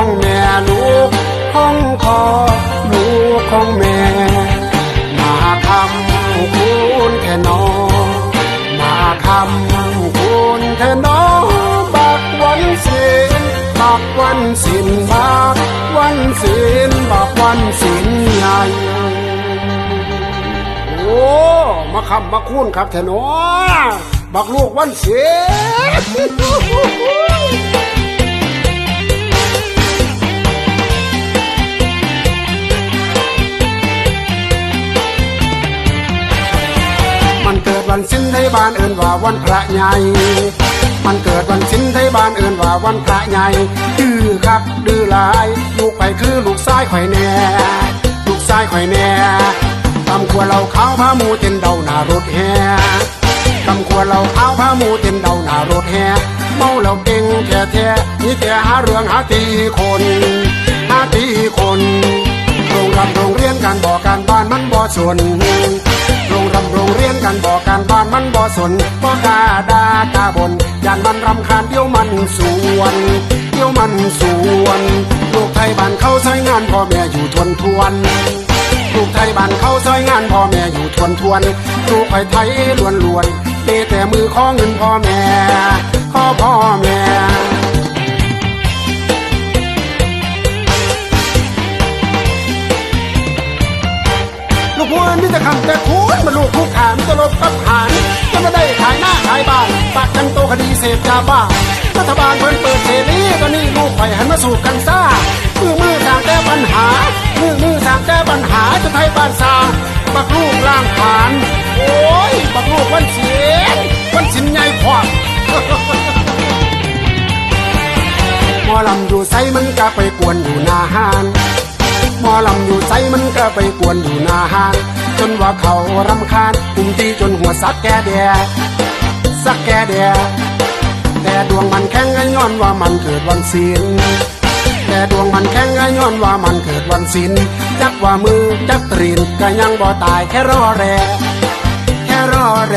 ของแม่ลูกของพ่อลูกของแม่มาคำคุณแค่นอมาคำคุณแค่นอบักวันศิลบักวันศิลบักวันศิลบักวันศิลใหญ่โอ้มาคำมาคุ้นครับแทนอบักลูกวันเสียมัน ยบ้านเอินว่าวันพระใหญ่มันเกิดวันสิ้นไทยบ้านเอินว่าวันพระใหญ่ดื้อคักดื้อหลายลูกไปคือลูกชายข่อยแน่ลูกชายข่อยแน่ตำขวเราเขาพาหมูเต้นเดาหน้ารถแห่ตำขวเราเขาพาหมูเต้นเดาหน้ารถแห่เมาแล้วเก่งแท้แท้นี่แต่หาเรื่องหาตีคนหาตีคนโรงรำโรงเรียนการบอกการบ้านมันบ่สนโรงรำโรงเรียนกันบอก มันบ่สนบ่กล้าด่ากล้าบนย่านมันรำคาญเดี๋ยวมันสวน เดี๋ยวมันสวน ลูกไทยบ้านเขาใช้งานพ่อแม่อยู่ทวนทวนลูกไทยบ้านเขาใช้งานพ่อแม่อยู่ทวนทวน ลูกไทยไทยล้วนล้วนเตแต่มือขอเงินพ่อแม่ขอพ่อแม่ลูกพูนนี่จะคำแต่คูณมาลูกคู่ขามจะลบกับหา คดีเสพยาบ้า รัฐบาลเพิ่นเปิดเสรีก็นี่ลูกไข่หันมาสู่กันซ่ามือมือสร้างแต่ปัญหา มือมือสร้างแต่ปัญหาจะไทยบ้านซาบักลูกล่างผาน โอ้ยบักลูกวันเสียนวันสินใหญ่พอดหมอลำอยู่ไซมันก็ไปกวนอยู่หน้าหานหมอลำอยู่ไซมันก็ไปกวนอยู่หน้าหานจนว่าเขารำคาญปุ่มตีจนหัวสักแกแด สักแก่แดแต่ดวงมันแข็งไงย้อนว่ามันเกิดวันศีลแต่ดวงมันแข็งไงย้อนว่ามันเกิดวันศีลจักว่ามือจักตรีนก็ยังบ่ตายแค่รอแรแค่รอแร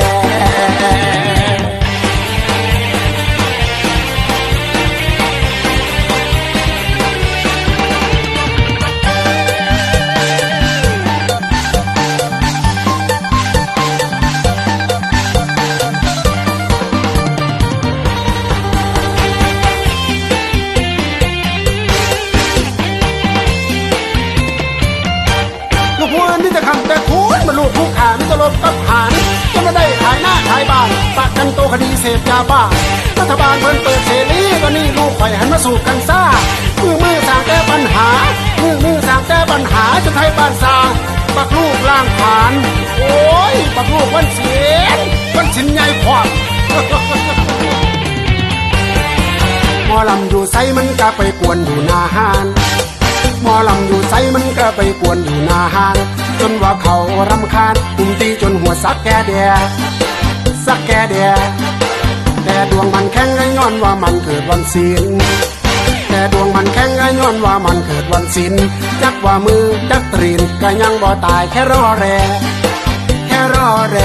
โตคดีเสพยาบ้า รัฐบาลเพิ่นเปิดเสรีก็นี่ลูกไข่หันมาสู่กันซ่า มือมือสร้างแต่ปัญหา มือมือสร้างแต่ปัญหาจะไทยบ้านซาบักลูกล่างผาน โอ้ยบักลูกวันเสียนวันสินใหญ่พอดหมอลำอยู่ไซมันก็ไปกวนอยู่หนาหานหมอลำอยู่ไซมันก็ไปกวนอยู่หนาหานจนว่าเขารำคาญปุ่มตีจนหัวสักแกแด สักแกแดแต่ดวงมันแข็งไงย้อนว่ามันเกิดวันศีลแต่ดวงมันแข็งไงย้อนว่ามันเกิดวันศีลจักว่ามือจักตรีนก็ยังบ่ตายแค่รอแรแค่รอแร